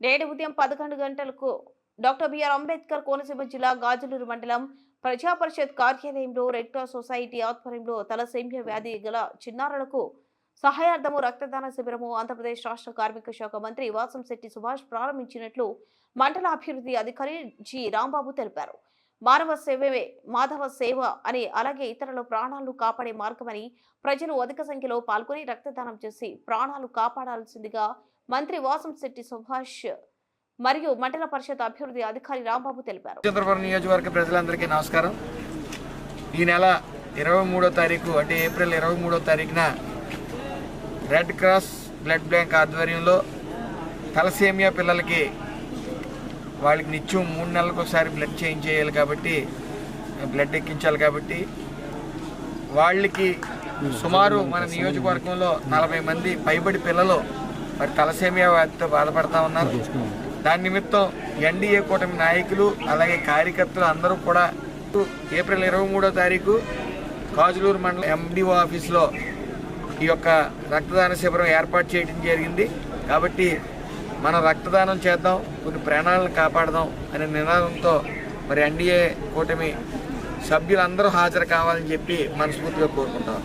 పదకొండు గంటలకు doctor BR Ambedkar Konaseema జిల్లా గాజులూరు మండలం ప్రజా పరిషత్ కార్యాలయంలో రెడ్ క్రాస్ సొసైటీ ఆధ్వర్యంలో తలసేమ్య వ్యాధి గల చిన్నారులకు సహాయార్థము రక్తదాన శిబిరము ఆంధ్రప్రదేశ్ రాష్ట్ర కార్మిక శాఖ మంత్రి వాసంశెట్టి సుభాష్ ప్రారంభించినట్లు మండల అభివృద్ధి అధికారి జి రాంబాబు తెలిపారు. మానవ సేవే మాధవ సేవ అని అలాగే ఇతరుల ప్రాణాలను కాపాడే మార్గమని ప్రజలు అధిక సంఖ్యలో పాల్గొని రక్తదానం చేసి ప్రాణాలు కాపాడాల్సిందిగా మంత్రి వాసంశెట్టి సుభాష్ మరియు మండల పరిషత్ అభివృద్ధి అధికారి రాంబాబు తెలిపారు. చంద్రపురం నియోజకవర్గ ప్రజలందరికీ నమస్కారం. ఈ నెల ఇరవై మూడో తారీఖు అంటే ఏప్రిల్ ఇరవై మూడో తారీఖున రెడ్ క్రాస్ బ్లడ్ బ్యాంక్ ఆధ్వర్యంలో తలసేమియా పిల్లలకి వాళ్ళకి నిత్యం మూడు నెలలకు ఒకసారి బ్లడ్ చేంజ్ చేయాలి కాబట్టి బ్లడ్ ఎక్కించాలి కాబట్టి వాళ్ళకి సుమారు మన నియోజకవర్గంలో నలభై మంది పైబడి పిల్లలు మరి తలసేమియా వ్యాధితో బాధపడతా ఉన్నారు. దాని నిమిత్తం ఎన్డీఏ కూటమి నాయకులు అలాగే కార్యకర్తలు అందరూ కూడా ఏప్రిల్ ఇరవై మూడో తారీఖు కాజులూరు మండలం ఎండిఓ ఆఫీస్లో ఈ యొక్క రక్తదాన శిబిరం ఏర్పాటు చేయడం జరిగింది. కాబట్టి మనం రక్తదానం చేద్దాం కొన్ని ప్రాణాలను కాపాడదాం అనే నినాదంతో మరి ఎన్డీఏ కూటమి సభ్యులందరూ హాజరు కావాలని చెప్పి మనస్ఫూర్తిగా కోరుకుంటాం